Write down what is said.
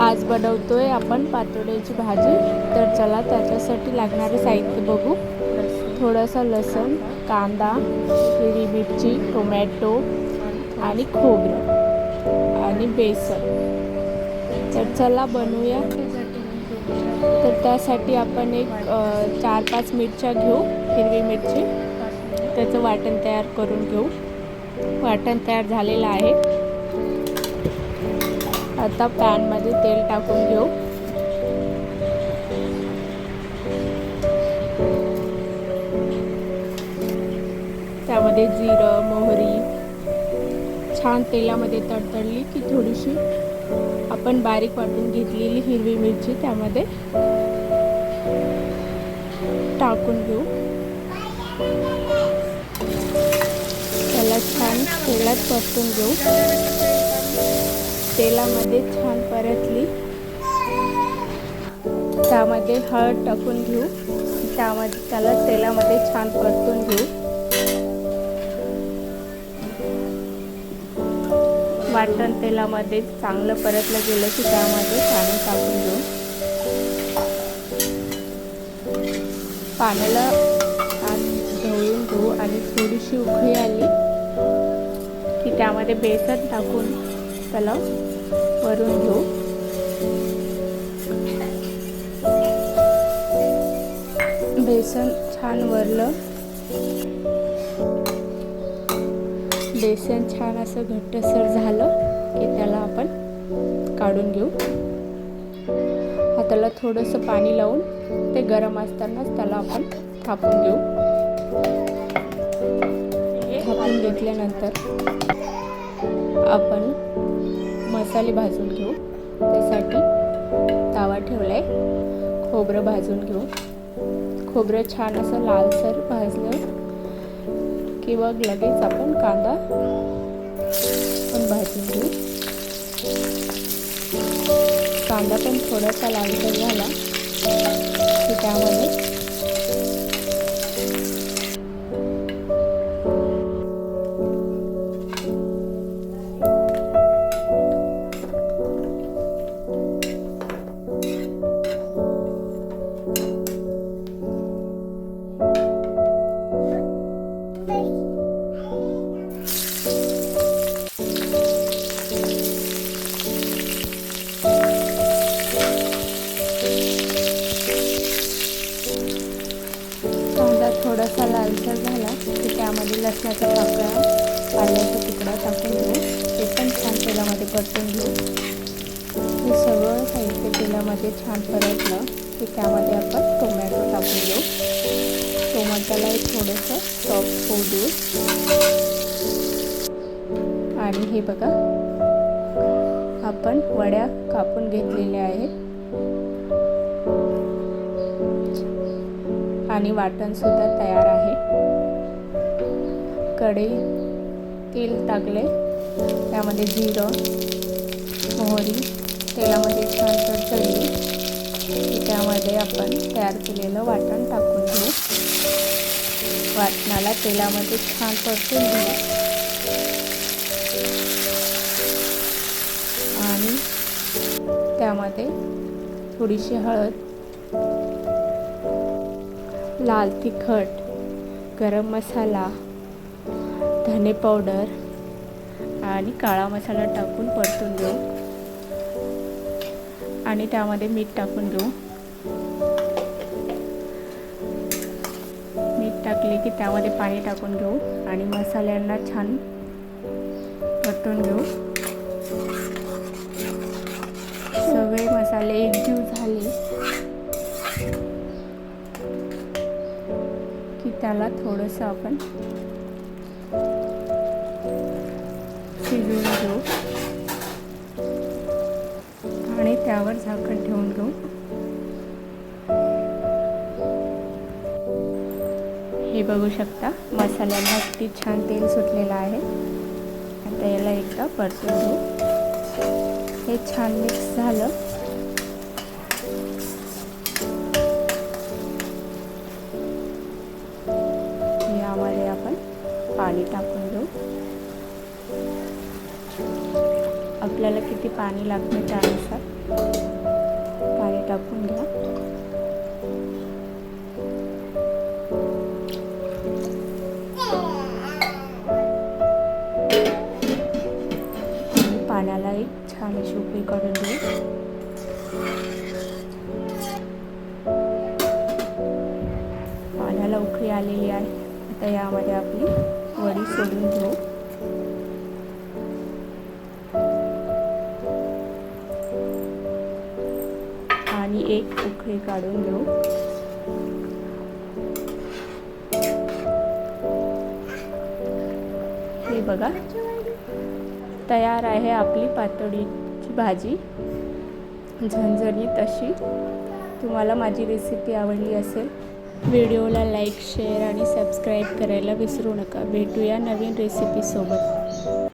आज बनवतो आहे आपण पातोड्याची भाजी. तर चला त्याच्यासाठी लागणारे साहित्य बघू. थोडंसं लसूण कांदा हिरवी मिरची टोमॅटो आणि खोबरं आणि बेसन. तर चला बनवूया. तर त्यासाठी आपण एक चार पाच मिरच्या घेऊ हिरवी मिरची. त्याचं वाटण तयार करून घेऊ. वाटण तयार झालेलं आहे. आता पॅनमध्ये तेल टाकून घेऊ. त्यामध्ये जिरं मोहरी छान तेलामध्ये तडतडली की थोडीशी आपण बारीक वाटून घेतलेली हिरवी मिरची त्यामध्ये टाकून घेऊ. त्याला छान तेलात परतून घेऊ. तेलामध्ये छान परतली. त्यामध्ये हळद टाकून घेऊ. त्यामध्ये त्याला तेलामध्ये छान परतून घेऊ. वाटण तेलामध्ये चांगलं परतलं गेलं की त्यामध्ये पाणी टाकून घेऊ. पाण्याला आत ढवळून घेऊ आणि थोडीशी उखळी आली की त्यामध्ये बेसन टाकून त्याला वरून घेऊ. बेसन छान वरलं. बेसन छान असं घट्टसर झालं की त्याला आपण काढून घेऊ. हाताला थोडंसं पाणी लावून ते गरम असतानाच त्याला आपण थापून घेऊ. थापून घेतल्यानंतर आपण मसाले भाजून घेऊ. त्यासाठी तावा आहे खोबरं भाजून घेऊ. खोबरं छान असं लालसर भाजलं की मग लगेच आपण कांदा पण भाजून घेऊ. कांदा पण थोडासा लालसर झाला की त्यामध्ये लसणाचा पाकळा पाल्याचा तुकडा टाकून घेऊ ते पण छान तेलामध्ये परतून घेऊ. हे सगळं साहित्य तेलामध्ये छान परतलं की त्यामध्ये आपण टोमॅटो टाकून घेऊ. टोमॅटोला थोडंसं सॉफ्ट होऊ देऊ. आणि हे बघा आपण वड्या कापून घेतलेल्या आहेत. आणि वाटणसुद्धा तयार आहे. कढई तेल टाकले त्यामध्ये जिरं मोहरी तेलामध्ये छान चढली त्यामध्ये आपण तयार केलेलं वाटण टाकून घेऊ. वाटणाला तेलामध्ये छान परतून घेऊ. आणि त्यामध्ये थोडीशी हळद लाल तिखट गरम मसाला धने पावडर आणि काळा मसाला टाकून परतून घेऊ. आणि त्यामध्ये मीठ टाकून घेऊ. मीठ टाकले की त्यामध्ये पाणी टाकून घेऊ आणि मसाल्यांना छान परतून घेऊ. सगळे मसाले एकजीव झाले की त्याला थोडंसं आपण शिजवून घेऊ. आणि त्यावर झाकण ठेवून घेऊ. हे बघू शकता मसाल्याला किती छान तेल सुटलेलं आहे. आता याला एकदा परतून घेऊ. हे छान मिक्स झालं. यामध्ये आपण पाणी टाकू आपल्याला किती पाणी लागते त्यानुसार? पाणी टाकून घ्या. पाण्याला एक छान अशी उकळी काढून देऊ. पाण्याला उकळी आलेली आहे. आता यामध्ये आपली वडी सोडून घेऊ एक उखळी काढून घेऊ. हे बघा. तयार आहे आपली पातोडीची भाजी. झणझणीत अशी. तुम्हाला माझी रेसिपी आवडली असेल व्हिडिओला लाईक शेअर आणि सबस्क्राईब करायला विसरू नका. भेटूया नवीन रेसिपीसोबत